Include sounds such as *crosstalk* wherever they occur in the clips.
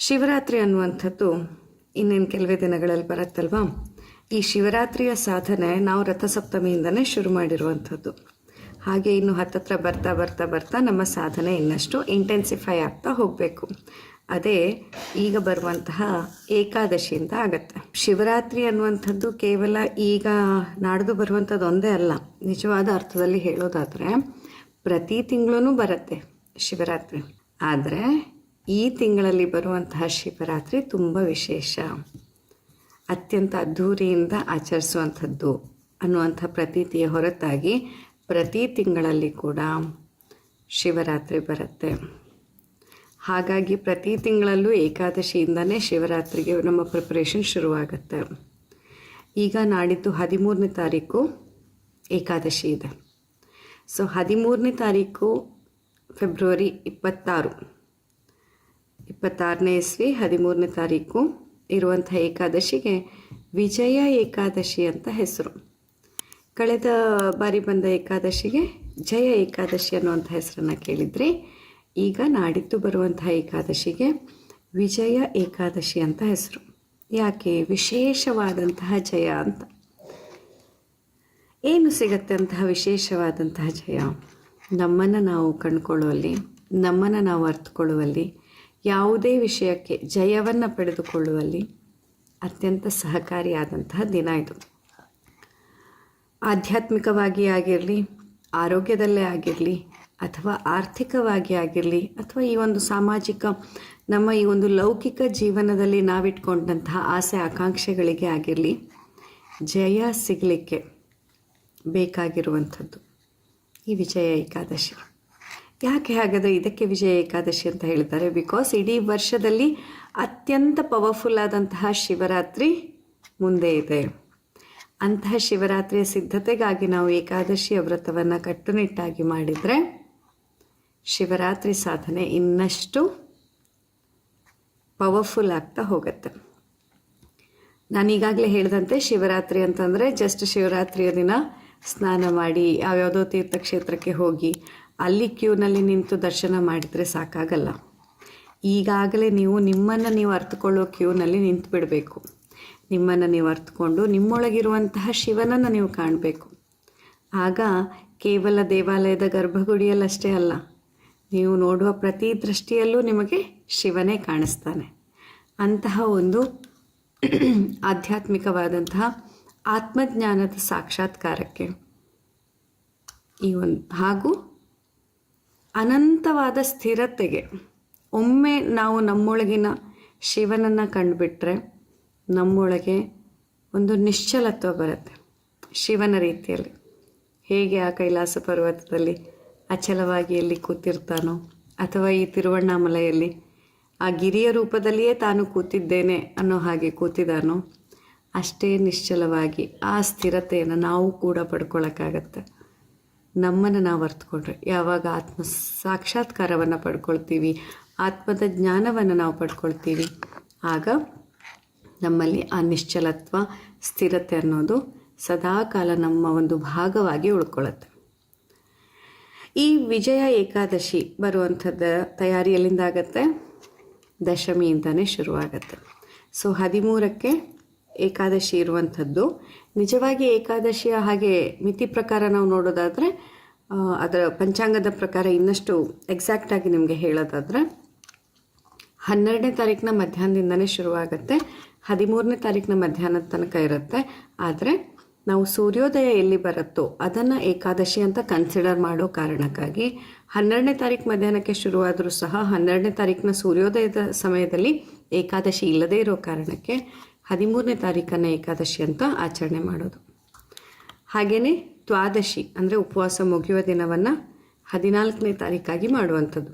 ಶಿವರಾತ್ರಿ ಅನ್ನುವಂಥದ್ದು ಇನ್ನೇನು ಕೆಲವೇ ದಿನಗಳಲ್ಲಿ ಬರುತ್ತಲ್ವಾ? ಈ ಶಿವರಾತ್ರಿಯ ಸಾಧನೆ ನಾವು ರಥಸಪ್ತಮಿಯಿಂದನೇ ಶುರು ಮಾಡಿರುವಂಥದ್ದು. ಹಾಗೆ ಇನ್ನು ಹತ್ತತ್ರ ಬರ್ತಾ ಬರ್ತಾ ಬರ್ತಾ ನಮ್ಮ ಸಾಧನೆ ಇನ್ನಷ್ಟು ಇಂಟೆನ್ಸಿಫೈ ಆಗ್ತಾ ಹೋಗಬೇಕು. ಅದೇ ಈಗ ಬರುವಂತಹ ಏಕಾದಶಿಯಿಂದ ಆಗತ್ತೆ. ಶಿವರಾತ್ರಿ ಅನ್ನುವಂಥದ್ದು ಕೇವಲ ಈಗ ನಾಡ್ದು ಬರುವಂಥದ್ದು ಒಂದೇ ಅಲ್ಲ. ನಿಜವಾದ ಅರ್ಥದಲ್ಲಿ ಹೇಳೋದಾದರೆ ಪ್ರತಿ ತಿಂಗಳೂ ಬರುತ್ತೆ ಶಿವರಾತ್ರಿ. ಆದರೆ ಈ ತಿಂಗಳಲ್ಲಿ ಬರುವಂತಹ ಶಿವರಾತ್ರಿ ತುಂಬ ವಿಶೇಷ. ಅತ್ಯಂತ ಅದ್ಧೂರಿಯಿಂದ ಆಚರಿಸುವಂಥದ್ದು ಅನ್ನುವಂಥ ಪ್ರತೀತಿಯ ಹೊರತಾಗಿ ಪ್ರತಿ ತಿಂಗಳಲ್ಲಿ ಕೂಡ ಶಿವರಾತ್ರಿ ಬರುತ್ತೆ. ಹಾಗಾಗಿ ಪ್ರತಿ ತಿಂಗಳಲ್ಲೂ ಏಕಾದಶಿಯಿಂದನೇ ಶಿವರಾತ್ರಿಗೆ ನಮ್ಮ ಪ್ರಿಪ್ರೇಷನ್ ಶುರುವಾಗುತ್ತೆ. ಈಗ ನಾಡಿದ್ದು ಹದಿಮೂರನೇ ತಾರೀಕು ಏಕಾದಶಿ ಇದೆ. ಸೊ ಹದಿಮೂರನೇ ತಾರೀಕು ಫೆಬ್ರವರಿ ಇಪ್ಪತ್ತಾರು. ಇಪ್ಪತ್ತಾರನೇ ಇಸ್ವಿ, ಹದಿಮೂರನೇ ತಾರೀಕು, ಇರುವಂಥ ಏಕಾದಶಿಗೆ ವಿಜಯ ಏಕಾದಶಿ ಅಂತ ಹೆಸರು. ಕಳೆದ ಬಾರಿ ಬಂದ ಏಕಾದಶಿಗೆ ಜಯ ಏಕಾದಶಿ ಅನ್ನುವಂಥ ಹೆಸರನ್ನು ಕೇಳಿದ್ರಿ, ಈಗ ನಾಡಿದ್ದು ಬರುವಂಥ ಏಕಾದಶಿಗೆ ವಿಜಯ ಏಕಾದಶಿ ಅಂತ ಹೆಸರು. ಯಾಕೆ? ವಿಶೇಷವಾದಂತಹ ಜಯ ಅಂತ. ಏನು ಸಿಗತ್ತೆ ಅಂತಹ ವಿಶೇಷವಾದಂತಹ ಜಯ? ನಮ್ಮನ್ನು ನಾವು ಕಂಡುಕೊಳ್ಳುವಲ್ಲಿ, ನಮ್ಮನ್ನು ನಾವು ಅರ್ಥಕೊಳ್ಳುವಲ್ಲಿ ಯಾವುದೇ ವಿಷಯಕ್ಕೆ ಜಯವನ್ನು ಪಡೆದುಕೊಳ್ಳುವಲ್ಲಿ ಅತ್ಯಂತ ಸಹಕಾರಿಯಾದಂತಹ ದಿನ ಇದು. ಆಧ್ಯಾತ್ಮಿಕವಾಗಿ ಆಗಿರಲಿ, ಆರೋಗ್ಯದಲ್ಲೇ ಆಗಿರಲಿ, ಅಥವಾ ಆರ್ಥಿಕವಾಗಿ ಆಗಿರಲಿ, ಅಥವಾ ಈ ಒಂದು ಸಾಮಾಜಿಕ, ನಮ್ಮ ಈ ಒಂದು ಲೌಕಿಕ ಜೀವನದಲ್ಲಿ ನಾವಿಟ್ಕೊಂಡಂತಹ ಆಸೆ ಆಕಾಂಕ್ಷೆಗಳಿಗೆ ಆಗಿರಲಿ, ಜಯ ಸಿಗಲಿಕ್ಕೆ ಬೇಕಾಗಿರುವಂಥದ್ದು. ಈ ವಿಜಯ ಏಕಾದಶಿ. ಯಾಕೆ ಹಾಗಾದರೆ ಇದಕ್ಕೆ ವಿಜಯ ಏಕಾದಶಿ ಅಂತ ಹೇಳ್ತಾರೆ ಬಿಕಾಸ್ ಇಡೀ ವರ್ಷದಲ್ಲಿ ಅತ್ಯಂತ ಪವರ್ಫುಲ್ ಆದಂತಹ ಶಿವರಾತ್ರಿ ಮುಂದೆ ಇದೆ. ಅಂತಹ ಶಿವರಾತ್ರಿಯ ಸಿದ್ಧತೆಗಾಗಿ ನಾವು ಏಕಾದಶಿಯ ವ್ರತವನ್ನು ಕಟ್ಟುನಿಟ್ಟಾಗಿ ಮಾಡಿದರೆ ಶಿವರಾತ್ರಿ ಸಾಧನೆ ಇನ್ನಷ್ಟು ಪವರ್ಫುಲ್ ಆಗ್ತಾ ಹೋಗುತ್ತೆ. ನಾನು ಈಗಾಗಲೇ ಹೇಳಿದಂತೆ ಶಿವರಾತ್ರಿ ಅಂತಂದರೆ ಜಸ್ಟ್ ಶಿವರಾತ್ರಿಯ ದಿನ ಸ್ನಾನ ಮಾಡಿ, ಯಾವ್ಯಾವುದೋ ತೀರ್ಥಕ್ಷೇತ್ರಕ್ಕೆ ಹೋಗಿ ಅಲ್ಲಿ ಕ್ಯೂನಲ್ಲಿ ನಿಂತು ದರ್ಶನ ಮಾಡಿದರೆ ಸಾಕಾಗಲ್ಲ. ಈಗಾಗಲೇ ನೀವು ನಿಮ್ಮನ್ನು ನೀವು ಅರ್ಥಕೊಳ್ಳೋ ಕ್ಯೂನಲ್ಲಿ ನಿಂತು ಬಿಡಬೇಕು. ನಿಮ್ಮನ್ನು ನೀವು ಅರ್ಥಕೊಂಡು ನಿಮ್ಮೊಳಗಿರುವಂತಹ ಶಿವನನ್ನು ನೀವು ಕಾಣಬೇಕು. ಆಗ ಕೇವಲ ದೇವಾಲಯದ ಗರ್ಭಗುಡಿಯಲ್ಲಷ್ಟೇ ಅಲ್ಲ, ನೀವು ನೋಡುವ ಪ್ರತಿ ದೃಷ್ಟಿಯಲ್ಲೂ ನಿಮಗೆ ಶಿವನೇ ಕಾಣಿಸ್ತಾನೆ. ಅಂತಹ ಒಂದು ಆಧ್ಯಾತ್ಮಿಕವಾದಂತಹ ಆತ್ಮಜ್ಞಾನದ ಸಾಕ್ಷಾತ್ಕಾರಕ್ಕೆ ಈ ಒಂದು ಹಾಗೂ ಅನಂತವಾದ ಸ್ಥಿರತೆಗೆ ಒಮ್ಮೆ ನಾವು ನಮ್ಮೊಳಗಿನ ಶಿವನನ್ನು ಕಂಡುಬಿಟ್ರೆ ನಮ್ಮೊಳಗೆ ಒಂದು ನಿಶ್ಚಲತ್ವ ಬರುತ್ತೆ ಶಿವನ ರೀತಿಯಲ್ಲಿ. ಹೇಗೆ ಆ ಕೈಲಾಸ ಪರ್ವತದಲ್ಲಿ ಅಚಲವಾಗಿ ಎಲ್ಲಿ ಕೂತಿರ್ತಾನೋ ಅಥವಾ ಈ ತಿರುವಣ್ಣಾಮಲೆಯಲ್ಲಿ ಆ ಗಿರಿಯ ರೂಪದಲ್ಲಿಯೇ ತಾನು ಕೂತಿದ್ದೇನೆ ಅನ್ನೋ ಹಾಗೆ ಕೂತಿದಾನೋ ಅಷ್ಟೇ ನಿಶ್ಚಲವಾಗಿ ಆ ಸ್ಥಿರತೆಯನ್ನು ನಾವು ಕೂಡ ಪಡ್ಕೊಳ್ಳೋಕ್ಕಾಗತ್ತೆ ನಮ್ಮನ್ನು ನಾವು ಅರ್ಥಕೊಂಡ್ರೆ ಯಾವಾಗ ಆತ್ಮ ಸಾಕ್ಷಾತ್ಕಾರವನ್ನು ಪಡ್ಕೊಳ್ತೀವಿ, ಆತ್ಮದ ಜ್ಞಾನವನ್ನು ನಾವು ಪಡ್ಕೊಳ್ತೀವಿ, ಆಗ ನಮ್ಮಲ್ಲಿ ಆ ನಿಶ್ಚಲತ್ವ, ಸ್ಥಿರತೆ ಅನ್ನೋದು ಸದಾಕಾಲ ನಮ್ಮ ಒಂದು ಭಾಗವಾಗಿ ಉಳ್ಕೊಳ್ಳುತ್ತೆ ಈ ವಿಜಯ ಏಕಾದಶಿ ಬರುವಂಥದ್ದ ತಯಾರಿಯಲ್ಲಿಂದಾಗತ್ತೆ, ದಶಮಿಯಿಂದನೇ ಶುರುವಾಗತ್ತೆ. ಸೊ ಹದಿಮೂರಕ್ಕೆ ಏಕಾದಶಿ ಇರುವಂಥದ್ದು. ನಿಜವಾಗಿ ಏಕಾದಶಿಯ ಹಾಗೆ ಮಿತಿ ಪ್ರಕಾರ ನಾವು ನೋಡೋದಾದರೆ ಅದರ ಪಂಚಾಂಗದ ಪ್ರಕಾರ ಇನ್ನಷ್ಟು ಎಕ್ಸಾಕ್ಟಾಗಿ ನಿಮಗೆ ಹೇಳೋದಾದರೆ, ಹನ್ನೆರಡನೇ ತಾರೀಕಿನ ಮಧ್ಯಾಹ್ನದಿಂದನೇ ಶುರುವಾಗುತ್ತೆ. ಹದಿಮೂರನೇ ತಾರೀಕಿನ ಮಧ್ಯಾಹ್ನದ ತನಕ ಇರುತ್ತೆ. ಆದರೆ ನಾವು ಸೂರ್ಯೋದಯ ಎಲ್ಲಿ ಬರುತ್ತೋ ಅದನ್ನು ಏಕಾದಶಿ ಅಂತ ಕನ್ಸಿಡರ್ ಮಾಡೋ ಕಾರಣಕ್ಕಾಗಿ ಹನ್ನೆರಡನೇ ತಾರೀಕು ಮಧ್ಯಾಹ್ನಕ್ಕೆ ಶುರುವಾದರೂ ಸಹ ಹನ್ನೆರಡನೇ ತಾರೀಕಿನ ಸೂರ್ಯೋದಯದ ಸಮಯದಲ್ಲಿ ಏಕಾದಶಿ ಇಲ್ಲದೇ ಇರೋ ಕಾರಣಕ್ಕೆ ಹದಿಮೂರನೇ ತಾರೀಕನ್ನು ಏಕಾದಶಿ ಅಂತ ಆಚರಣೆ ಮಾಡೋದು. ಹಾಗೆಯೇ ದ್ವಾದಶಿ ಅಂದರೆ ಉಪವಾಸ ಮುಗಿಯುವ ದಿನವನ್ನು ಹದಿನಾಲ್ಕನೇ ತಾರೀಕಾಗಿ ಮಾಡುವಂಥದ್ದು.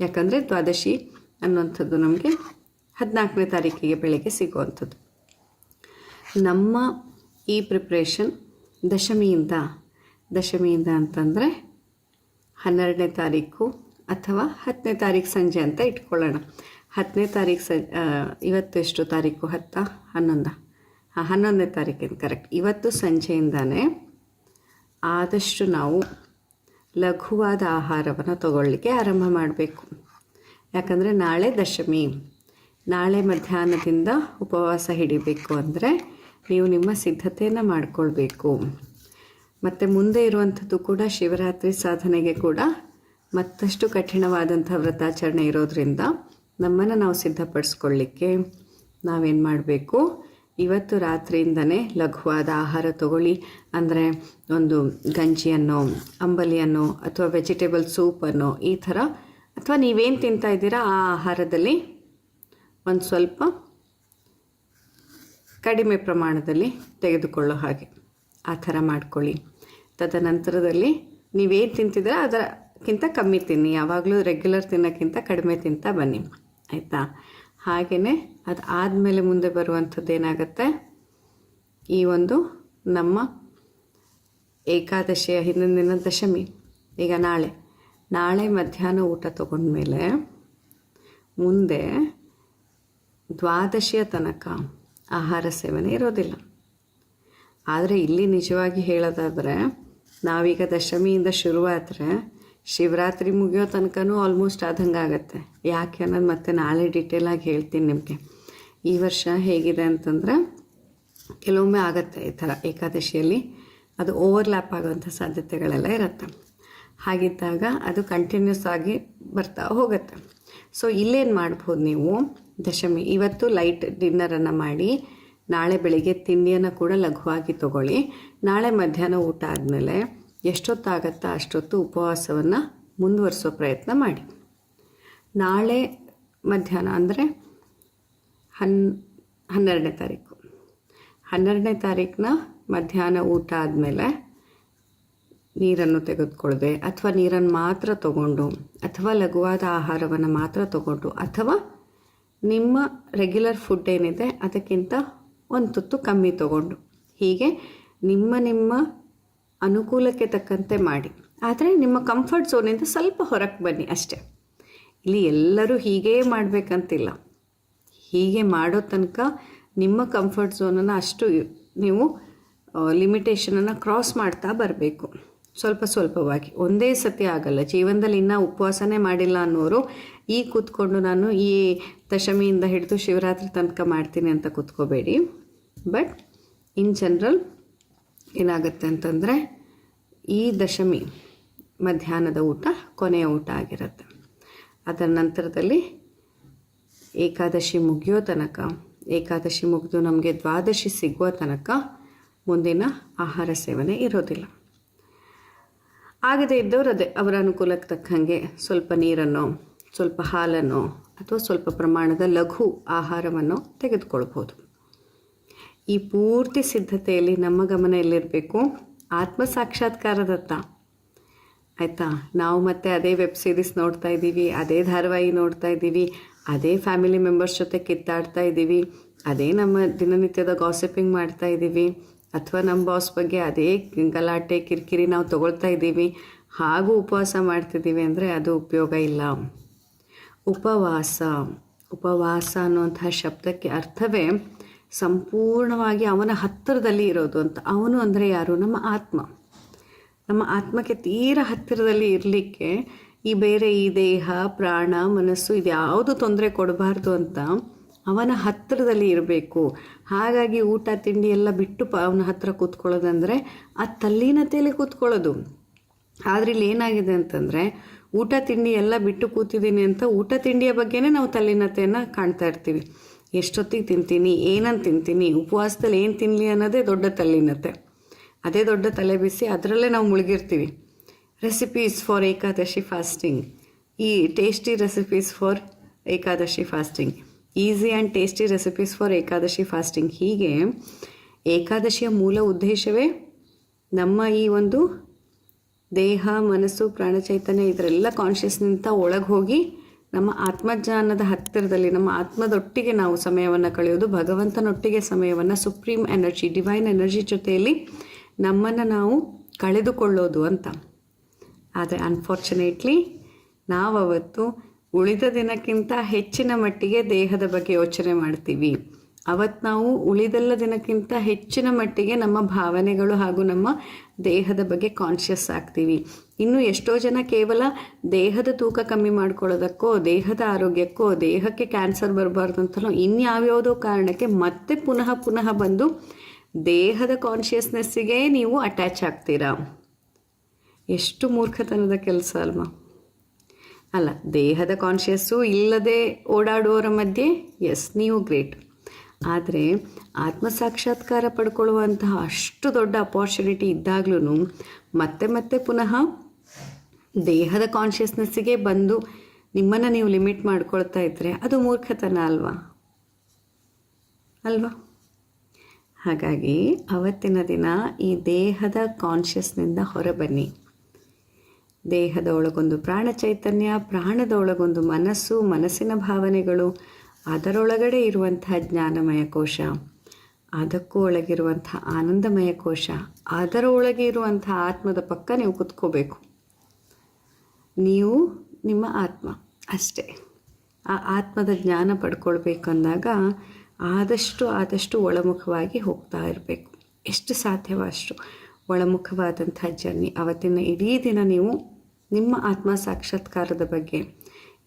ಯಾಕಂದರೆ ದ್ವಾದಶಿ ಅನ್ನುವಂಥದ್ದು ನಮಗೆ ಹದಿನಾಲ್ಕನೇ ತಾರೀಕಿಗೆ ಬೆಳಗ್ಗೆ ಸಿಗುವಂಥದ್ದು. ನಮ್ಮ ಈ ಪ್ರಿಪ್ರೇಷನ್ ದಶಮಿಯಿಂದ ದಶಮಿಯಿಂದ ಅಂತಂದರೆ ಹನ್ನೆರಡನೇ ತಾರೀಕು ಅಥವಾ ಹತ್ತನೇ ತಾರೀಕು ಸಂಜೆ ಅಂತ ಇಟ್ಕೊಳ್ಳೋಣ. ಹತ್ತನೇ ತಾರೀಕು ಸ ಇವತ್ತು ಎಷ್ಟು ತಾರೀಕು? ಹತ್ತ? ಹನ್ನೊಂದ. ಹಾಂ ಹನ್ನೊಂದನೇ ತಾರೀಕಿಂದ ಕರೆಕ್ಟ್ ಇವತ್ತು ಸಂಜೆಯಿಂದಾನೇ ಆದಷ್ಟು ನಾವು ಲಘುವಾದ ಆಹಾರವನ್ನು ತಗೊಳ್ಳಿಕ್ಕೆ ಆರಂಭ ಮಾಡಬೇಕು. ಯಾಕಂದರೆ ನಾಳೆ ದಶಮಿ. ನಾಳೆ ಮಧ್ಯಾಹ್ನದಿಂದ ಉಪವಾಸ ಹಿಡಿಬೇಕು ಅಂದರೆ ನೀವು ನಿಮ್ಮ ಸಿದ್ಧತೆಯನ್ನು ಮಾಡಿಕೊಳ್ಬೇಕು. ಮತ್ತು ಮುಂದೆ ಇರುವಂಥದ್ದು ಕೂಡ ಶಿವರಾತ್ರಿ ಸಾಧನೆಗೆ ಕೂಡ ಮತ್ತಷ್ಟು ಕಠಿಣವಾದಂಥ ವ್ರತಾಚರಣೆ ಇರೋದ್ರಿಂದ ನಮ್ಮನ್ನು ನಾವು ಸಿದ್ಧಪಡಿಸ್ಕೊಳ್ಳಿಕ್ಕೆ ನಾವೇನು ಮಾಡಬೇಕು? ಇವತ್ತು ರಾತ್ರಿಯಿಂದನೇ ಲಘುವಾದ ಆಹಾರ ತಗೊಳ್ಳಿ. ಅಂದರೆ ಒಂದು ಗಂಜಿಯನ್ನು, ಅಂಬಲಿಯನ್ನು, ಅಥವಾ ವೆಜಿಟೇಬಲ್ ಸೂಪನ್ನು ಈ ಥರ, ಅಥವಾ ನೀವೇನು ತಿಂತಾ ಇದ್ದೀರಾ ಆ ಆಹಾರದಲ್ಲಿ? ಒಂದು ಸ್ವಲ್ಪ ಕಡಿಮೆ ಪ್ರಮಾಣದಲ್ಲಿ ತೆಗೆದುಕೊಳ್ಳೋ ಹಾಗೆ. ಆ ಥರ ಮಾಡ್ಕೊಳ್ಳಿ. ತದನಂತರದಲ್ಲಿ ನೀವೇನು ತಿಂತಿದ್ರೆ ಅದಕ್ಕಿಂತ ಕಮ್ಮಿ ತಿನ್ನಿ. ಯಾವಾಗಲೂ ರೆಗ್ಯುಲರ್ ತಿನ್ನೋಕ್ಕಿಂತ ಕಡಿಮೆ ತಿಂತಾ ಬನ್ನಿ. ಆಯಿತಾ? ಹಾಗೆಯೇ ಅದು ಆದಮೇಲೆ ಮುಂದೆ ಬರುವಂಥದ್ದು ಏನಾಗುತ್ತೆ? ಈ ಒಂದು ನಮ್ಮ ಏಕಾದಶಿಯ ಹಿಂದಿನ ದಿನ ದಶಮಿ. ಈಗ ನಾಳೆ. ನಾಳೆ ಮಧ್ಯಾಹ್ನ ಊಟ ತಗೊಂಡ್ಮೇಲೆ ಮುಂದೆ ದ್ವಾದಶಿಯ ತನಕ ಆಹಾರ ಸೇವನೆ ಇರೋದಿಲ್ಲ. ಆದರೆ ಇಲ್ಲಿ ನಿಜವಾಗಿ ಹೇಳೋದಾದರೆ ನಾವೀಗ ದಶಮಿಯಿಂದ ಶುರುವಾದರೆ ಶಿವರಾತ್ರಿ ಮುಗಿಯೋ ತನಕನೂ ಆಲ್ಮೋಸ್ಟ್ ಆದಂಗೆ ಆಗುತ್ತೆ. ಯಾಕೆ ಅನ್ನೋದು ಮತ್ತೆ ನಾಳೆ ಡೀಟೇಲಾಗಿ ಹೇಳ್ತೀನಿ ನಿಮಗೆ. ಈ ವರ್ಷ ಹೇಗಿದೆ ಅಂತಂದರೆ ಕೆಲವೊಮ್ಮೆ ಆಗುತ್ತೆ ಈ ಥರ ಏಕಾದಶಿಯಲ್ಲಿ. ಅದು ಓವರ್ಲ್ಯಾಪ್ ಆಗೋವಂಥ ಸಾಧ್ಯತೆಗಳೆಲ್ಲ ಇರುತ್ತೆ. ಹಾಗಿದ್ದಾಗ ಅದು ಕಂಟಿನ್ಯೂಸ್ ಆಗಿ ಬರ್ತಾ ಹೋಗುತ್ತೆ. ಸೊ ಇಲ್ಲೇನು ಮಾಡ್ಬೋದು ನೀವು? ದಶಮಿ, ಇವತ್ತು ಲೈಟ್ ಡಿನ್ನರನ್ನು ಮಾಡಿ, ನಾಳೆ ಬೆಳಿಗ್ಗೆ ತಿಂಡಿಯನ್ನು ಕೂಡ ಲಘುವಾಗಿ ತಗೊಳ್ಳಿ. ನಾಳೆ ಮಧ್ಯಾಹ್ನ ಊಟ ಆದಮೇಲೆ ಎಷ್ಟೊತ್ತಾಗತ್ತಾ ಅಷ್ಟೊತ್ತು ಉಪವಾಸವನ್ನು ಮುಂದುವರಿಸೋ ಪ್ರಯತ್ನ ಮಾಡಿ. ನಾಳೆ ಮಧ್ಯಾಹ್ನ ಅಂದರೆ ಹನ್, ಹನ್ನೆರಡನೇ ತಾರೀಕು. ಹನ್ನೆರಡನೇ ತಾರೀಕನ್ನ ಮಧ್ಯಾಹ್ನ ಊಟ ಆದಮೇಲೆ ನೀರನ್ನು ತೆಗೆದುಕೊಳ್ಳದೆ ಅಥವಾ ನೀರನ್ನು ಮಾತ್ರ ತಗೊಂಡು ಅಥವಾ ಲಘುವಾದ ಆಹಾರವನ್ನು ಮಾತ್ರ ತಗೊಂಡು ಅಥವಾ ನಿಮ್ಮ ರೆಗ್ಯುಲರ್ ಫುಡ್ ಏನಿದೆ ಅದಕ್ಕಿಂತ ಒಂದು ತುತ್ತು ಕಮ್ಮಿ ತಗೊಂಡು. ಹೀಗೆ ನಿಮ್ಮ ನಿಮ್ಮ ಅನುಕೂಲಕ್ಕೆ ತಕ್ಕಂತೆ ಮಾಡಿ. ಆದರೆ ನಿಮ್ಮ ಕಂಫರ್ಟ್ ಝೋನಿಂದ ಸ್ವಲ್ಪ ಹೊರಗೆ ಬನ್ನಿ ಅಷ್ಟೇ. ಇಲ್ಲಿ ಎಲ್ಲರೂ ಹೀಗೇ ಮಾಡಬೇಕಂತಿಲ್ಲ. ಹೀಗೆ ಮಾಡೋ ತನಕ ನಿಮ್ಮ ಕಂಫರ್ಟ್ ಝೋನನ್ನು ಅಷ್ಟು ನೀವು ಲಿಮಿಟೇಷನನ್ನು ಕ್ರಾಸ್ ಮಾಡ್ತಾ ಬರಬೇಕು. ಸ್ವಲ್ಪ ಸ್ವಲ್ಪವಾಗಿ. ಒಂದೇ ಸತಿ ಆಗಲ್ಲ. ಜೀವನದಲ್ಲಿ ಇನ್ನೂ ಉಪವಾಸನೇ ಮಾಡಿಲ್ಲ ಅನ್ನೋರು, ಈ ಕೂತ್ಕೊಂಡು ನಾನು ಈ ದಶಮಿಯಿಂದ ಹಿಡಿದು ಶಿವರಾತ್ರಿ ತನಕ ಮಾಡ್ತೀನಿ ಅಂತ ಕೂತ್ಕೋಬೇಡಿ. ಬಟ್ ಇನ್ ಜನರಲ್ ಏನಾಗುತ್ತೆ ಅಂತಂದರೆ ಈ ದಶಮಿ ಮಧ್ಯಾಹ್ನದ ಊಟ ಕೊನೆಯ ಊಟ ಆಗಿರುತ್ತೆ. ಅದರ ನಂತರದಲ್ಲಿ ಏಕಾದಶಿ ಮುಗಿಯೋ ತನಕ, ಏಕಾದಶಿ ಮುಗಿದು ನಮಗೆ ದ್ವಾದಶಿ ಸಿಗುವ ತನಕ ಮುಂದಿನ ಆಹಾರ ಸೇವನೆ ಇರೋದಿಲ್ಲ. ಆಗದೇ ಇದ್ದವರು ಅದೇ, ಅವರ ಅನುಕೂಲಕ್ಕೆ ತಕ್ಕಂಗೆ ಸ್ವಲ್ಪ ನೀರನ್ನು, ಸ್ವಲ್ಪ ಹಾಲನ್ನು ಅಥವಾ ಸ್ವಲ್ಪ ಪ್ರಮಾಣದ ಲಘು ಆಹಾರವನ್ನು ತೆಗೆದುಕೊಳ್ಬೋದು. ಈ ಪೂರ್ತಿ ಸಿದ್ಧತೆಯಲ್ಲಿ ನಮ್ಮ ಗಮನ ಎಲ್ಲಿರಬೇಕು? ಆತ್ಮ ಸಾಕ್ಷಾತ್ಕಾರದತ್ತ ಆಯಿತಾ? ನಾವು ಮತ್ತೆ ಅದೇ ವೆಬ್ ಸೀರೀಸ್ ನೋಡ್ತಾ ಇದ್ದೀವಿ, ಅದೇ ಧಾರಾವಾಹಿ ನೋಡ್ತಾ ಇದ್ದೀವಿ, ಅದೇ ಫ್ಯಾಮಿಲಿ ಮೆಂಬರ್ಸ್ ಜೊತೆ ಕಿತ್ತಾಡ್ತಾ ಇದ್ದೀವಿ, ಅದೇ ನಮ್ಮ ದಿನನಿತ್ಯದ ಗಾಸಿಪಿಂಗ್ ಮಾಡ್ತಾ ಇದ್ದೀವಿ, ಅಥವಾ ನಮ್ಮ ಬಾಸ್ ಬಗ್ಗೆ ಅದೇ ಗಲಾಟೆ, ಕಿರಿಕಿರಿ ನಾವು ತಗೊಳ್ತಾ ಇದ್ದೀವಿ, ಹಾಗೂ ಉಪವಾಸ ಮಾಡ್ತಿದ್ದೀವಿ ಅಂದರೆ ಅದು ಉಪಯೋಗ ಇಲ್ಲ. ಉಪವಾಸ. ಉಪವಾಸ ಅನ್ನುವಂತಹ ಶಬ್ದಕ್ಕೆ ಅರ್ಥವೇ ಸಂಪೂರ್ಣವಾಗಿ ಅವನ ಹತ್ತಿರದಲ್ಲಿ ಇರೋದು ಅಂತ. ಅವನು ಅಂದರೆ ಯಾರು? ನಮ್ಮ ಆತ್ಮ. ನಮ್ಮ ಆತ್ಮಕ್ಕೆ ತೀರ ಹತ್ತಿರದಲ್ಲಿ ಇರಲಿಕ್ಕೆ ಈ ಬೇರೆ ಈ ದೇಹ, ಪ್ರಾಣ, ಮನಸ್ಸು ಇದು ಯಾವುದು ತೊಂದರೆ ಕೊಡಬಾರ್ದು ಅಂತ ಅವನ ಹತ್ತಿರದಲ್ಲಿ ಇರಬೇಕು. ಹಾಗಾಗಿ ಊಟ, ತಿಂಡಿ ಎಲ್ಲ ಬಿಟ್ಟು ಪ ಅವನ ಹತ್ತಿರ ಕೂತ್ಕೊಳ್ಳೋದಂದರೆ ಆ ತಲ್ಲೀನತೆಯಲ್ಲಿ ಕೂತ್ಕೊಳ್ಳೋದು. ಆದರೆ ಇಲ್ಲಿ ಏನಾಗಿದೆ ಅಂತಂದರೆ ಊಟ, ತಿಂಡಿ ಎಲ್ಲ ಬಿಟ್ಟು ಕೂತಿದ್ದೀನಿ ಅಂತ ಊಟ, ತಿಂಡಿಯ ಬಗ್ಗೆನೇ ನಾವು ತಲ್ಲೀನತೆಯನ್ನು ಕಾಣ್ತಾ ಇರ್ತೀವಿ. ಎಷ್ಟೊತ್ತಿಗೆ ತಿಂತೀನಿ, ಏನಂತ ತಿಂತೀನಿ, ಉಪವಾಸದಲ್ಲಿ ಏನು ತಿನ್ನಲಿ ಅನ್ನೋದೇ ದೊಡ್ಡ ತಲ್ಲಿನತ್ತೆ. ಅದೇ ದೊಡ್ಡ ತಲೆ ಬಿಸಿ, ಅದರಲ್ಲೇ ನಾವು ಮುಳುಗಿರ್ತೀವಿ. ರೆಸಿಪೀಸ್ ಫಾರ್ ಏಕಾದಶಿ ಫಾಸ್ಟಿಂಗ್ ಈ tasty recipes for Ekadashi fasting easy and tasty recipes for Ekadashi fasting ಹೀಗೆ ಏಕಾದಶಿಯ ಮೂಲ ಉದ್ದೇಶವೇ ನಮ್ಮ ಈ ಒಂದು ದೇಹ, ಮನಸ್ಸು, ಪ್ರಾಣಚೈತನ್ಯ, ಇದರೆಲ್ಲ ಕಾನ್ಷಿಯಸ್ನಿಂದ ಒಳಗೆ ಹೋಗಿ ನಮ್ಮ ಆತ್ಮಜ್ಞಾನದ ಹತ್ತಿರದಲ್ಲಿ, ನಮ್ಮ ಆತ್ಮದೊಟ್ಟಿಗೆ ನಾವು ಸಮಯವನ್ನು ಕಳೆಯೋದು, ಭಗವಂತನೊಟ್ಟಿಗೆ ಸಮಯವನ್ನು, ಸುಪ್ರೀಂ ಎನರ್ಜಿ, ಡಿವೈನ್ ಎನರ್ಜಿ ಜೊತೆಯಲ್ಲಿ ನಮ್ಮನ್ನು ನಾವು ಕಳೆದುಕೊಳ್ಳೋದು ಅಂತ. ಆದರೆ ಅನ್ಫಾರ್ಚುನೇಟ್ಲಿ ನಾವತ್ತು ಉಳಿದ ದಿನಕ್ಕಿಂತ ಹೆಚ್ಚಿನ ಮಟ್ಟಿಗೆ ದೇಹದ ಬಗ್ಗೆ ಯೋಚನೆ ಮಾಡ್ತೀವಿ. ಅವತ್ತು ನಾವು ಉಳಿದೆಲ್ಲ ದಿನಕ್ಕಿಂತ ಹೆಚ್ಚಿನ ಮಟ್ಟಿಗೆ ನಮ್ಮ ಭಾವನೆಗಳು ಹಾಗೂ ನಮ್ಮ ದೇಹದ ಬಗ್ಗೆ ಕಾನ್ಷಿಯಸ್ ಆಗ್ತೀವಿ. ಇನ್ನು ಎಷ್ಟೋ ಜನ ಕೇವಲ ದೇಹದ ತೂಕ ಕಮ್ಮಿ ಮಾಡ್ಕೊಳ್ಳೋದಕ್ಕೋ, ದೇಹದ ಆರೋಗ್ಯಕ್ಕೋ, ದೇಹಕ್ಕೆ ಕ್ಯಾನ್ಸರ್ ಬರಬಾರ್ದು ಅಂತಲೋ ಇನ್ಯಾವ್ಯಾವುದೋ ಕಾರಣಕ್ಕೆ ಮತ್ತೆ ಪುನಃ ಪುನಃ ಬಂದು ದೇಹದ ಕಾನ್ಷಿಯಸ್ನೆಸ್ಸಿಗೆ ನೀವು ಅಟ್ಯಾಚ್ ಆಗ್ತೀರಾ? ಎಷ್ಟು ಮೂರ್ಖತನದ ಕೆಲಸ ಅಲ್ವಾ? ಅಲ್ಲ, ದೇಹದ ಕಾನ್ಷಿಯಸ್ಸು ಇಲ್ಲದೆ ಓಡಾಡುವವರ ಮಧ್ಯೆ ಎಸ್ ನೀವು ಗ್ರೇಟ್ ಆದರೆ ಆತ್ಮ ಸಾಕ್ಷಾತ್ಕಾರ ಪಡ್ಕೊಳ್ಳುವಂತಹ ಅಷ್ಟು ದೊಡ್ಡ ಅಪಾರ್ಚುನಿಟಿ ಇದ್ದಾಗ್ಲೂ ಮತ್ತೆ ಮತ್ತೆ ಪುನಃ ದೇಹದ ಕಾನ್ಷಿಯಸ್ನೆಸ್ಸಿಗೆ ಬಂದು ನಿಮ್ಮನ್ನು ನೀವು ಲಿಮಿಟ್ ಮಾಡ್ಕೊಳ್ತಾ ಇದ್ದರೆ ಅದು ಮೂರ್ಖತನ ಅಲ್ವಾ? ಅಲ್ವಾ? ಹಾಗಾಗಿ ಅವತ್ತಿನ ದಿನ ಈ ದೇಹದ ಕಾನ್ಷಿಯಸ್ನಿಂದ ಹೊರಬನ್ನಿ. ದೇಹದ ಒಳಗೊಂದು ಪ್ರಾಣ ಚೈತನ್ಯ, ಪ್ರಾಣದ ಒಳಗೊಂದು ಮನಸ್ಸು, ಮನಸ್ಸಿನ ಭಾವನೆಗಳು, ಅದರೊಳಗಡೆ ಇರುವಂತಹ ಜ್ಞಾನಮಯ ಕೋಶ, ಅದಕ್ಕೂ ಒಳಗಿರುವಂಥ ಆನಂದಮಯ ಕೋಶ, ಅದರ ಒಳಗೆ ಇರುವಂತಹ ಆತ್ಮದ ಪಕ್ಕ ನೀವು ಕುತ್ಕೋಬೇಕು. ನೀವು ನಿಮ್ಮ ಆತ್ಮ. ಅಷ್ಟೇ. ಆ ಆತ್ಮದ ಜ್ಞಾನ ಪಡ್ಕೊಳ್ಬೇಕಂದಾಗ ಆದಷ್ಟು ಆದಷ್ಟು ಒಳಮುಖವಾಗಿ ಹೋಗ್ತಾ ಇರಬೇಕು. ಎಷ್ಟು ಸಾಧ್ಯವೋ ಅಷ್ಟು ಒಳಮುಖವಾದಂಥ ಜರ್ನಿ. ಅವತ್ತಿನ ಇಡೀ ದಿನ ನೀವು ನಿಮ್ಮ ಆತ್ಮ ಸಾಕ್ಷಾತ್ಕಾರದ ಬಗ್ಗೆ,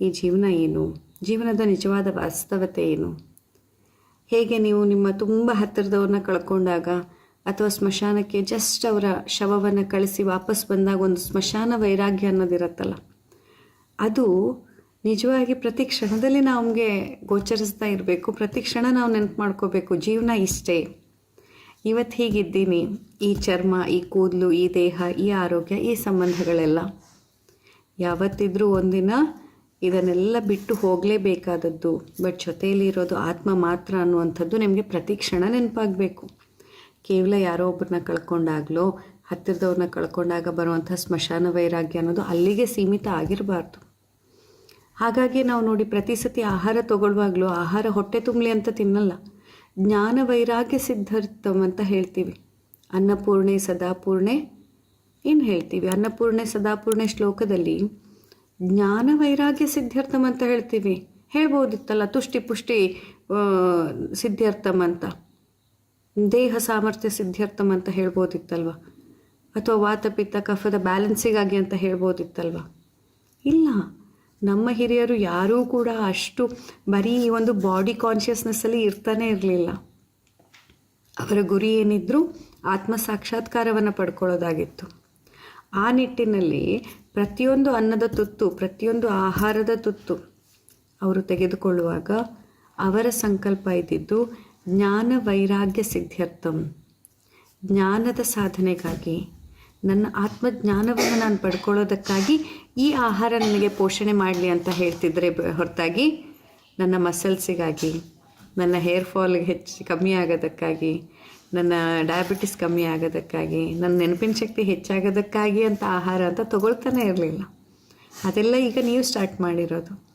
ಈ ಜೀವನ ಏನು, ಜೀವನದ ನಿಜವಾದ ವಾಸ್ತವತೆ ಏನು? ಹೇಗೆ ನೀವು ನಿಮ್ಮ ತುಂಬ ಹತ್ತಿರದವ್ರನ್ನ ಕಳ್ಕೊಂಡಾಗ ಅಥವಾ ಸ್ಮಶಾನಕ್ಕೆ ಜಸ್ಟ್ ಅವರ ಶವವನ್ನು ಕಳಿಸಿ ವಾಪಸ್ ಬಂದಾಗ ಒಂದು ಸ್ಮಶಾನ ವೈರಾಗ್ಯ ಅನ್ನೋದಿರುತ್ತಲ್ಲ ಅದು ನಿಜವಾಗಿ ಪ್ರತಿ ಕ್ಷಣದಲ್ಲಿ ನಮಗೆ ಗೋಚರಿಸ್ತಾ ಇರಬೇಕು. ಪ್ರತಿ ಕ್ಷಣ ನಾವು ನೆನಪು ಮಾಡ್ಕೋಬೇಕು, ಜೀವನ ಇಷ್ಟೇ. ಇವತ್ತು ಹೀಗಿದ್ದೀನಿ. ಈ ಚರ್ಮ, ಈ ಕೂದಲು, ಈ ದೇಹ, ಈ ಆರೋಗ್ಯ, ಈ ಸಂಬಂಧಗಳೆಲ್ಲ. ಯಾವತ್ತಿದ್ರೂ ಒಂದಿನ ಇದನ್ನೆಲ್ಲ ಬಿಟ್ಟು ಹೋಗಲೇಬೇಕಾದದ್ದು, ಬಟ್ ಜೊತೆಯಲ್ಲಿ ಇರೋದು ಆತ್ಮ ಮಾತ್ರ ಅನ್ನುವಂಥದ್ದು ನಿಮಗೆ ಪ್ರತಿ ಕ್ಷಣ ನೆನಪಾಗಬೇಕು. ಕೇವಲ ಯಾರೋ ಒಬ್ಬರನ್ನ ಕಳ್ಕೊಂಡಾಗಲೋ, ಹತ್ತಿರದವ್ರನ್ನ ಕಳ್ಕೊಂಡಾಗ ಬರುವಂಥ ಸ್ಮಶಾನ ವೈರಾಗ್ಯ ಅನ್ನೋದು ಅಲ್ಲಿಗೆ ಸೀಮಿತ ಆಗಿರಬಾರ್ದು. ಹಾಗಾಗಿ ನಾವು ನೋಡಿ ಪ್ರತಿ ಸತಿ ಆಹಾರ ತಗೊಳ್ಳುವಾಗಲೂ ಆಹಾರ ಹೊಟ್ಟೆ ತುಂಬಲಿ ಅಂತ ತಿನ್ನಲ್ಲ. ಜ್ಞಾನ ವೈರಾಗ್ಯ ಸಿದ್ಧಾರ್ಥಂ ಅಂತ ಹೇಳ್ತೀವಿ. ಅನ್ನಪೂರ್ಣೆ ಸದಾಪೂರ್ಣೆ ಏನು ಹೇಳ್ತೀವಿ? ಅನ್ನಪೂರ್ಣೆ ಸದಾಪೂರ್ಣೆ ಶ್ಲೋಕದಲ್ಲಿ ಜ್ಞಾನ ವೈರಾಗ್ಯ ಸಿದ್ಧಾರ್ಥಂ ಅಂತ ಹೇಳ್ತೀವಿ. ಹೇಳ್ಬೋದಿತ್ತಲ್ಲ, ತುಷ್ಟಿ ಪುಷ್ಟಿ ಸಿದ್ಧಾರ್ಥಮ್ ಸಿದ್ಧಾರ್ಥಂ ಅಂತ. ದೇಹ ಸಾಮರ್ಥ್ಯ ಸಿದ್ಧಾರ್ಥಂ ಅಂತ ಹೇಳ್ಬೋದಿತ್ತಲ್ವ? ಅಥವಾ ವಾತಪಿತ್ತ ಕಫದ ಬ್ಯಾಲೆನ್ಸಿಗಾಗಿ ಅಂತ ಹೇಳ್ಬೋದಿತ್ತಲ್ವ? ಇಲ್ಲ. ನಮ್ಮ ಹಿರಿಯರು ಯಾರೂ ಕೂಡ ಅಷ್ಟು ಬರೀ ಈ ಒಂದು ಬಾಡಿ ಕಾನ್ಷಿಯಸ್ನೆಸ್ಸಲ್ಲಿ ಇರ್ತಾನೆ ಇರಲಿಲ್ಲ. ಅವರ ಗುರಿ ಏನಿದ್ರು ಆತ್ಮ ಸಾಕ್ಷಾತ್ಕಾರವನ್ನು ಪಡ್ಕೊಳ್ಳೋದಾಗಿತ್ತು. ಆ ನಿಟ್ಟಿನಲ್ಲಿ ಪ್ರತಿಯೊಂದು ಅನ್ನದ ತುತ್ತು, ಪ್ರತಿಯೊಂದು ಆಹಾರದ ತುತ್ತು ಅವರು ತೆಗೆದುಕೊಳ್ಳುವಾಗ ಅವರ ಸಂಕಲ್ಪ ಇದ್ದಿದ್ದು ಜ್ಞಾನ ವೈರಾಗ್ಯ ಸಿದ್ಧಾರ್ಥಂ ಜ್ಞಾನದ ಸಾಧನೆಗಾಗಿ, ನನ್ನ ಆತ್ಮಜ್ಞಾನವನ್ನು ನಾನು ಪಡ್ಕೊಳ್ಳೋದಕ್ಕಾಗಿ ಈ ಆಹಾರ ನನಗೆ ಪೋಷಣೆ ಮಾಡಲಿ ಅಂತ ಹೇಳ್ತಿದ್ರೆ ಹೊರತಾಗಿ ನನ್ನ ಮಸಲ್ಸಿಗಾಗಿ, ನನ್ನ ಹೇರ್ ಫಾಲ್ ಹೆಚ್ಚು ಕಮ್ಮಿ ಆಗೋದಕ್ಕಾಗಿ, ನನ್ನ ಡಯಾಬಿಟಿಸ್ ಕಮ್ಮಿ ಆಗೋದಕ್ಕಾಗಿ, ನನ್ನ ನೆನಪಿನ ಶಕ್ತಿ ಹೆಚ್ಚಾಗೋದಕ್ಕಾಗಿ ಅಂತ ಆಹಾರ ಅಂತ ತಗೊಳ್ತಾನೆ ಇರಲಿಲ್ಲ. ಅದೆಲ್ಲ ಈಗ ನೀವು ಸ್ಟಾರ್ಟ್ ಮಾಡಿರೋದು.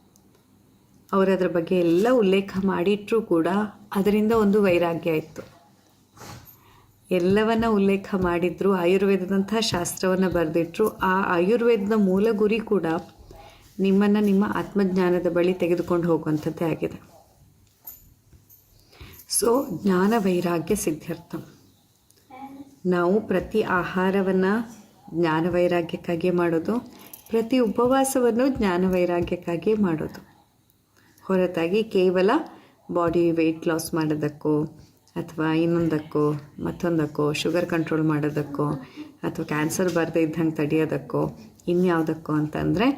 ಅವರು ಅದರ ಬಗ್ಗೆ ಎಲ್ಲ ಉಲ್ಲೇಖ ಮಾಡಿಟ್ಟರೂ ಕೂಡ ಅದರಿಂದ ಒಂದು ವೈರಾಗ್ಯ ಇತ್ತು. ಎಲ್ಲವನ್ನ ಉಲ್ಲೇಖ ಮಾಡಿದ್ರು, ಆಯುರ್ವೇದದಂಥ ಶಾಸ್ತ್ರವನ್ನು ಬರೆದಿಟ್ರು, ಆ ಆಯುರ್ವೇದದ ಮೂಲ ಗುರಿ ಕೂಡ ನಿಮ್ಮನ್ನು ನಿಮ್ಮ ಆತ್ಮಜ್ಞಾನದ ಬಳಿ ತೆಗೆದುಕೊಂಡು ಹೋಗುವಂಥದ್ದೇ ಆಗಿದೆ. ಸೊ ಜ್ಞಾನ ವೈರಾಗ್ಯ ಸಿದ್ಧಾರ್ಥ. ನಾವು ಪ್ರತಿ ಆಹಾರವನ್ನು ಜ್ಞಾನ ವೈರಾಗ್ಯಕ್ಕಾಗಿಯೇ ಮಾಡೋದು, ಪ್ರತಿ ಉಪವಾಸವನ್ನು ಜ್ಞಾನ ವೈರಾಗ್ಯಕ್ಕಾಗಿಯೇ ಮಾಡೋದು. ಹೊರತಾಗಿ ಕೇವಲ ಬಾಡಿ ವೆಯ್ಟ್ ಲಾಸ್ ಮಾಡೋದಕ್ಕೋ, ಅಥವಾ ಇನ್ನೊಂದಕ್ಕೋ, ಮತ್ತೊಂದಕ್ಕೋ ಶುಗರ್ ಕಂಟ್ರೋಲ್ ಮಾಡೋದಕ್ಕೋ, ಅಥವಾ ಕ್ಯಾನ್ಸರ್ ಬರದೇ ಇದ್ದಂಗೆ ತಡೆಯೋದಕ್ಕೋ, ಇನ್ಯಾವುದಕ್ಕೋ ಅಂತಂದರೆ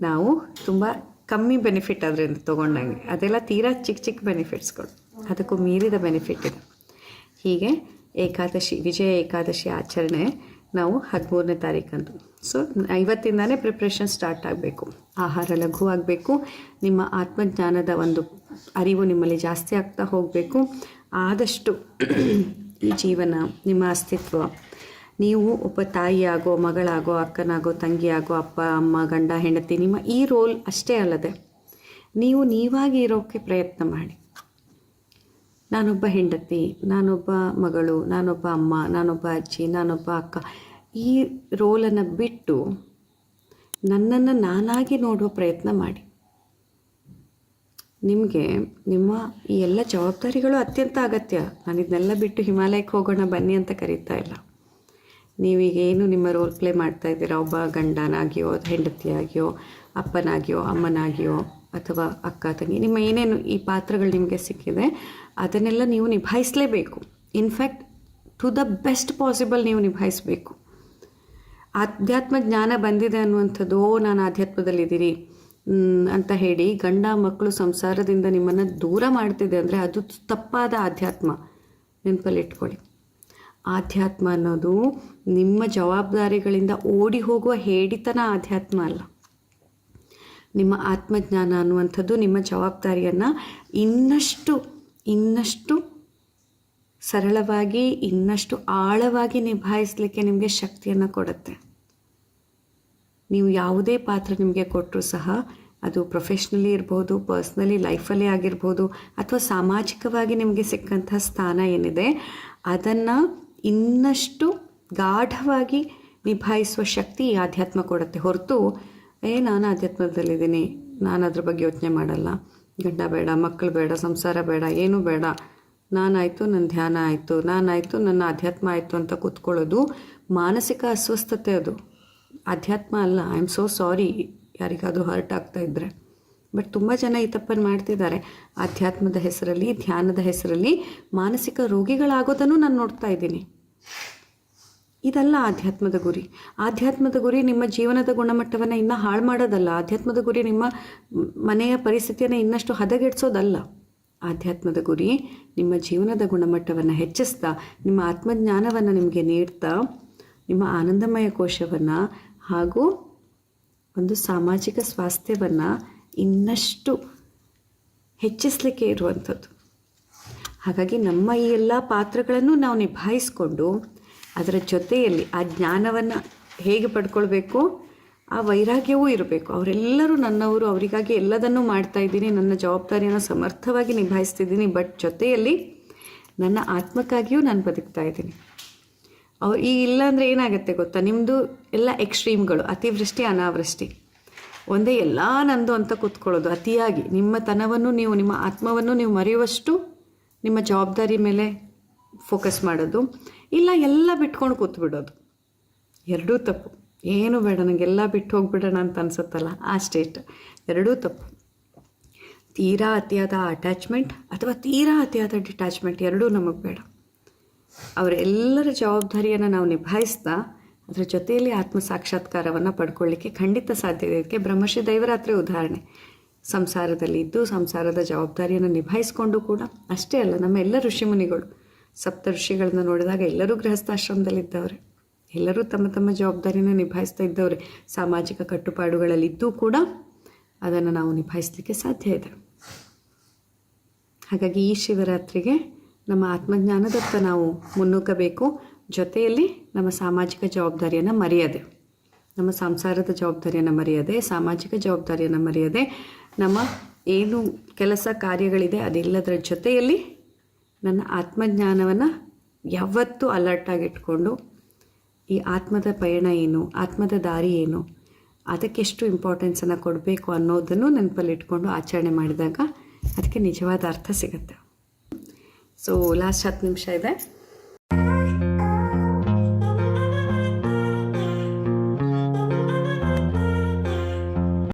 ನಾವು ತುಂಬ ಕಮ್ಮಿ ಬೆನಿಫಿಟ್ ಅದರಿಂದ ತೊಗೊಂಡಂಗೆ. ಅದೆಲ್ಲ ತೀರಾ ಚಿಕ್ಕ ಚಿಕ್ಕ ಬೆನಿಫಿಟ್ಸ್ಗಳು ಅದಕ್ಕೂ ಮೀರಿದ ಬೆನಿಫಿಟ್ ಇದೆ. ಹೀಗೆ ಏಕಾದಶಿ, ವಿಜಯ ಏಕಾದಶಿ ಆಚರಣೆ ನಾವು ಹದಿಮೂರನೇ ತಾರೀಕಂದು. ಸೊ ಐವತ್ತಿಂದಲೇ ಪ್ರಿಪ್ರೇಷನ್ ಸ್ಟಾರ್ಟ್ ಆಗಬೇಕು. ಆಹಾರ ಲಘು ಆಗಬೇಕು. ನಿಮ್ಮ ಆತ್ಮಜ್ಞಾನದ ಒಂದು ಅರಿವು ನಿಮ್ಮಲ್ಲಿ ಜಾಸ್ತಿ ಆಗ್ತಾ ಹೋಗಬೇಕು. ಆದಷ್ಟು *clears throat* ಈ ಜೀವನ, ನಿಮ್ಮ ಅಸ್ತಿತ್ವ, ನೀವು ಒಬ್ಬ ತಾಯಿಯಾಗೋ, ಮಗಳಾಗೋ, ಅಕ್ಕನಾಗೋ, ತಂಗಿಯಾಗೋ, ಅಪ್ಪ, ಅಮ್ಮ, ಗಂಡ, ಹೆಂಡತಿ, ನಿಮ್ಮ ಈ ರೋಲ್ ಅಷ್ಟೇ ಅಲ್ಲದೆ, ನೀವು ನೀವಾಗಿ ಇರೋಕ್ಕೆ ಪ್ರಯತ್ನ ಮಾಡಿ. ನಾನೊಬ್ಬ ಹೆಂಡತಿ, ನಾನೊಬ್ಬ ಮಗಳು, ನಾನೊಬ್ಬ ಅಮ್ಮ, ನಾನೊಬ್ಬ ಅಜ್ಜಿ, ನಾನೊಬ್ಬ ಅಕ್ಕ, ಈ ರೋಲನ್ನು ಬಿಟ್ಟು ನನ್ನನ್ನು ನಾನಾಗಿ ನೋಡುವ ಪ್ರಯತ್ನ ಮಾಡಿ. ನಿಮಗೆ ನಿಮ್ಮ ಈ ಎಲ್ಲ ಜವಾಬ್ದಾರಿಗಳು ಅತ್ಯಂತ ಅಗತ್ಯ. ನಾನು ಇದನ್ನೆಲ್ಲ ಬಿಟ್ಟು ಹಿಮಾಲಯಕ್ಕೆ ಹೋಗೋಣ ಬನ್ನಿ ಅಂತ ಕರೀತಾ ಇಲ್ಲ. ನೀವೀಗೇನು ನಿಮ್ಮ ರೋಲ್ ಪ್ಲೇ ಮಾಡ್ತಾ ಇದ್ದೀರಾ? ಒಬ್ಬ ಗಂಡನಾಗಿಯೋ, ಹೆಂಡತಿಯಾಗಿಯೋ, ಅಪ್ಪನಾಗಿಯೋ, ಅಮ್ಮನಾಗಿಯೋ ಅಥವಾ ಅಕ್ಕ ತಂಗಿ, ನಿಮ್ಮ ಏನೇನು ಈ ಪಾತ್ರಗಳು ನಿಮಗೆ ಸಿಕ್ಕಿದೆ ಅದನ್ನೆಲ್ಲ ನೀವು ನಿಭಾಯಿಸಲೇಬೇಕು. In fact to the best possible ನೀವು ನಿಭಾಯಿಸಬೇಕು. ಆಧ್ಯಾತ್ಮ ಜ್ಞಾನ ಬಂದಿದೆ ಅನ್ನುವಂಥದ್ದು ನಾನು ಆಧ್ಯಾತ್ಮದಲ್ಲಿದ್ದೀರಿ ಮ್, ಅಂತ ಹೇಳಿ ಗಂಡ ಮಕ್ಕಳು ಸಂಸಾರದಿಂದ ನಿಮ್ಮನ್ನು ದೂರ ಮಾಡ್ತಿದೆ ಅಂದರೆ ಅದು ತಪ್ಪಾದ ಆಧ್ಯಾತ್ಮ. ನೆನಪಲ್ಲಿ ಇಟ್ಕೊಳ್ಳಿ. ಆಧ್ಯಾತ್ಮ ಅನ್ನೋದು ನಿಮ್ಮ ಜವಾಬ್ದಾರಿಗಳಿಂದ ಓಡಿ ಹೋಗುವ ಹೇಡಿತನ ಆಧ್ಯಾತ್ಮ ಅಲ್ಲ. ನಿಮ್ಮ ಆತ್ಮಜ್ಞಾನ ಅನ್ನುವಂಥದ್ದು ನಿಮ್ಮ ಜವಾಬ್ದಾರಿಯನ್ನು ಇನ್ನಷ್ಟು ಇನ್ನಷ್ಟು ಸರಳವಾಗಿ, ಇನ್ನಷ್ಟು ಆಳವಾಗಿ ನಿಭಾಯಿಸಲಿಕ್ಕೆ ನಿಮಗೆ ಶಕ್ತಿಯನ್ನು ಕೊಡುತ್ತೆ. ನೀವು ಯಾವುದೇ ಪಾತ್ರ ನಿಮಗೆ ಕೊಟ್ಟರೂ ಸಹ ಅದು ಪ್ರೊಫೆಷ್ನಲಿ ಇರ್ಬೋದು ಪರ್ಸ್ನಲಿ ಲೈಫಲ್ಲಿ ಆಗಿರ್ಬೋದು, ಅಥವಾ ಸಾಮಾಜಿಕವಾಗಿ ನಿಮಗೆ ಸಿಕ್ಕಂಥ ಸ್ಥಾನ ಏನಿದೆ, ಅದನ್ನು ಇನ್ನಷ್ಟು ಗಾಢವಾಗಿ ನಿಭಾಯಿಸುವ ಶಕ್ತಿ ಆಧ್ಯಾತ್ಮ ಕೊಡುತ್ತೆ. ಹೊರತು, ಏ, ನಾನು ಆಧ್ಯಾತ್ಮದಲ್ಲಿದ್ದೀನಿ, ನಾನು ಅದ್ರ ಬಗ್ಗೆ ಯೋಚನೆ ಮಾಡಲ್ಲ. ಗಂಡ ಬೇಡ, ಮಕ್ಕಳು ಬೇಡ, ಸಂಸಾರ ಬೇಡ, ಏನೂ ಬೇಡ. ನಾನಾಯಿತು ನನ್ನ ಧ್ಯಾನ ಆಯಿತು. ನಾನಾಯಿತು, ನನ್ನ ಅಧ್ಯಾತ್ಮ ಆಯಿತು ಅಂತ ಕೂತ್ಕೊಳ್ಳೋದು ಮಾನಸಿಕ ಅಸ್ವಸ್ಥತೆ ಅದು. ಅಧ್ಯಾತ್ಮ ಅಲ್ಲ ಐ ಆಮ್ ಸೋ ಸಾರಿ ಯಾರಿಗಾದರೂ ಹರ್ಟ್ ಆಗ್ತಾ ಇದ್ದರೆ ಬಟ್ ತುಂಬ ಜನ ಈ ತಪ್ಪನ್ನು ಮಾಡ್ತಿದ್ದಾರೆ. ಅಧ್ಯಾತ್ಮದ ಹೆಸರಲ್ಲಿ, ಧ್ಯಾನದ ಹೆಸರಲ್ಲಿ ಮಾನಸಿಕ ರೋಗಿಗಳಾಗೋದನ್ನು ನಾನು ನೋಡ್ತಾ ಇದ್ದೀನಿ. ಇದಲ್ಲ ಆಧ್ಯಾತ್ಮದ ಗುರಿ. ಆಧ್ಯಾತ್ಮದ ಗುರಿ ನಿಮ್ಮ ಜೀವನದ ಗುಣಮಟ್ಟವನ್ನು ಇನ್ನೂ ಹಾಳು ಮಾಡೋದಲ್ಲ. ಆಧ್ಯಾತ್ಮದ ಗುರಿ ನಿಮ್ಮ ಮನೆಯ ಪರಿಸ್ಥಿತಿಯನ್ನು ಇನ್ನಷ್ಟು ಹದಗೆಡಿಸೋದಲ್ಲ. ಆಧ್ಯಾತ್ಮದ ಗುರಿ ನಿಮ್ಮ ಜೀವನದ ಗುಣಮಟ್ಟವನ್ನು ಹೆಚ್ಚಿಸ್ತಾ, ನಿಮ್ಮ ಆತ್ಮಜ್ಞಾನವನ್ನು ನಿಮಗೆ ನೀಡ್ತಾ, ನಿಮ್ಮ ಆನಂದಮಯ ಕೋಶವನ್ನು ಹಾಗೂ ಒಂದು ಸಾಮಾಜಿಕ ಸ್ವಾಸ್ಥ್ಯವನ್ನು ಇನ್ನಷ್ಟು ಹೆಚ್ಚಿಸಲಿಕ್ಕೆ ಇರುವಂಥದ್ದು. ಹಾಗಾಗಿ ನಮ್ಮ ಈ ಎಲ್ಲ ಪಾತ್ರಗಳನ್ನು ನಾವು ನಿಭಾಯಿಸ್ಕೊಂಡು ಅದರ ಜೊತೆಯಲ್ಲಿ ಆ ಜ್ಞಾನವನ್ನು ಹೇಗೆ ಪಡ್ಕೊಳ್ಬೇಕು, ಆ ವೈರಾಗ್ಯವೂ ಇರಬೇಕು. ಅವರೆಲ್ಲರೂ ನನ್ನವರು, ಅವರಿಗಾಗಿ ಎಲ್ಲದನ್ನೂ ಮಾಡ್ತಾ ಇದ್ದೀನಿ, ನನ್ನ ಜವಾಬ್ದಾರಿಯನ್ನು ಸಮರ್ಥವಾಗಿ ನಿಭಾಯಿಸ್ತಿದ್ದೀನಿ, ಬಟ್ ಜೊತೆಯಲ್ಲಿ ನನ್ನ ಆತ್ಮಕ್ಕಾಗಿಯೂ ನಾನು ಬದುಕ್ತಾ ಇದ್ದೀನಿ. ಅವ್ರು ಈ ಇಲ್ಲ ಅಂದರೆ ಏನಾಗುತ್ತೆ ಗೊತ್ತಾ? ನಿಮ್ಮದು ಎಲ್ಲ ಎಕ್ಸ್ಟ್ರೀಮ್ಗಳು, ಅತಿವೃಷ್ಟಿ, ಅನಾವೃಷ್ಟಿ. ಒಂದೇ ಎಲ್ಲ ನಂದು ಅಂತ ಕೂತ್ಕೊಳ್ಳೋದು, ಅತಿಯಾಗಿ. ನಿಮ್ಮ ತನವನ್ನು ನೀವು, ನಿಮ್ಮ ಆತ್ಮವನ್ನು ನೀವು ಮರೆಯುವಷ್ಟು ನಿಮ್ಮ ಜವಾಬ್ದಾರಿ ಮೇಲೆ ಫೋಕಸ್ ಮಾಡೋದು. ಇಲ್ಲ, ಎಲ್ಲ ಬಿಟ್ಕೊಂಡು ಕೂತ್ಬಿಡೋದು. ಎರಡೂ ತಪ್ಪು. ಏನು ಬೇಡ, ನನಗೆಲ್ಲ ಬಿಟ್ಟು ಹೋಗ್ಬಿಡೋಣ ಅಂತ ಅನ್ಸುತ್ತಲ್ಲ, ಆ ಸ್ಟೇಟ್ ಎರಡೂ ತಪ್ಪು. ತೀರಾ ಅತಿಯಾದ ಅಟ್ಯಾಚ್ಮೆಂಟ್ ಅಥವಾ ತೀರಾ ಅತಿಯಾದ ಡಿಟ್ಯಾಚ್ಮೆಂಟ್ ಎರಡೂ ನಮಗೆ ಬೇಡ. ಅವರೆಲ್ಲರ ಜವಾಬ್ದಾರಿಯನ್ನು ನಾವು ನಿಭಾಯಿಸ್ತಾ, ಅದರ ಜೊತೆಯಲ್ಲಿ ಆತ್ಮ ಸಾಕ್ಷಾತ್ಕಾರವನ್ನು ಪಡ್ಕೊಳ್ಳಿಕ್ಕೆ ಖಂಡಿತ ಸಾಧ್ಯ ಇದೆ. ಇದಕ್ಕೆ ಬ್ರಹ್ಮಶ್ರೀ ದೈವರಾತ್ರಿ ಉದಾಹರಣೆ. ಸಂಸಾರದಲ್ಲಿ ಇದ್ದು ಸಂಸಾರದ ಜವಾಬ್ದಾರಿಯನ್ನು ನಿಭಾಯಿಸ್ಕೊಂಡು ಕೂಡ, ಅಷ್ಟೇ ಅಲ್ಲ, ನಮ್ಮ ಎಲ್ಲ ಋಷಿಮುನಿಗಳು ಸಪ್ತ ಋಷಿಗಳನ್ನ ನೋಡಿದಾಗ ಎಲ್ಲರೂ ಗೃಹಸ್ಥಾಶ್ರಮದಲ್ಲಿದ್ದವ್ರೆ. ಎಲ್ಲರೂ ತಮ್ಮ ತಮ್ಮ ಜವಾಬ್ದಾರಿನ ನಿಭಾಯಿಸ್ತಾ ಇದ್ದವ್ರೆ. ಸಾಮಾಜಿಕ ಕಟ್ಟುಪಾಡುಗಳಲ್ಲಿದ್ದೂ ಕೂಡ ಅದನ್ನು ನಾವು ನಿಭಾಯಿಸಲಿಕ್ಕೆ ಸಾಧ್ಯ ಇದೆ. ಹಾಗಾಗಿ ಈ ಶಿವರಾತ್ರಿಗೆ ನಮ್ಮ ಆತ್ಮಜ್ಞಾನದತ್ತ ನಾವು ಮುನ್ನುಗ್ಗಬೇಕು. ಜೊತೆಯಲ್ಲಿ ನಮ್ಮ ಸಾಮಾಜಿಕ ಜವಾಬ್ದಾರಿಯನ್ನು ಮರೆಯದೆ. ನಮ್ಮ ಸಂಸಾರದ ಜವಾಬ್ದಾರಿಯನ್ನು ಮರೆಯದೆ, ಸಾಮಾಜಿಕ ಜವಾಬ್ದಾರಿಯನ್ನು ಮರೆಯದೆ, ನಮ್ಮ ಏನು ಕೆಲಸ ಕಾರ್ಯಗಳಿದೆ ಅದೆಲ್ಲದರ ಜೊತೆಯಲ್ಲಿ ನನ್ನ ಆತ್ಮಜ್ಞಾನವನ್ನು ಯಾವತ್ತೂ ಅಲರ್ಟಾಗಿಟ್ಕೊಂಡು ಈ ಆತ್ಮದ ಪಯಣ ಏನು, ಆತ್ಮದ ದಾರಿ ಏನು, ಅದಕ್ಕೆಷ್ಟು ಇಂಪಾರ್ಟೆನ್ಸನ್ನು ಕೊಡಬೇಕು ಅನ್ನೋದನ್ನು ನೆನಪಲ್ಲಿಟ್ಕೊಂಡು ಆಚರಣೆ ಮಾಡಿದಾಗ, ಅದಕ್ಕೆ ನಿಜವಾದ ಅರ್ಥ ಸಿಗುತ್ತೆ. ಸೊ ಲಾಸ್ಟ್ ಹತ್ತು ನಿಮಿಷ ಇದೆ.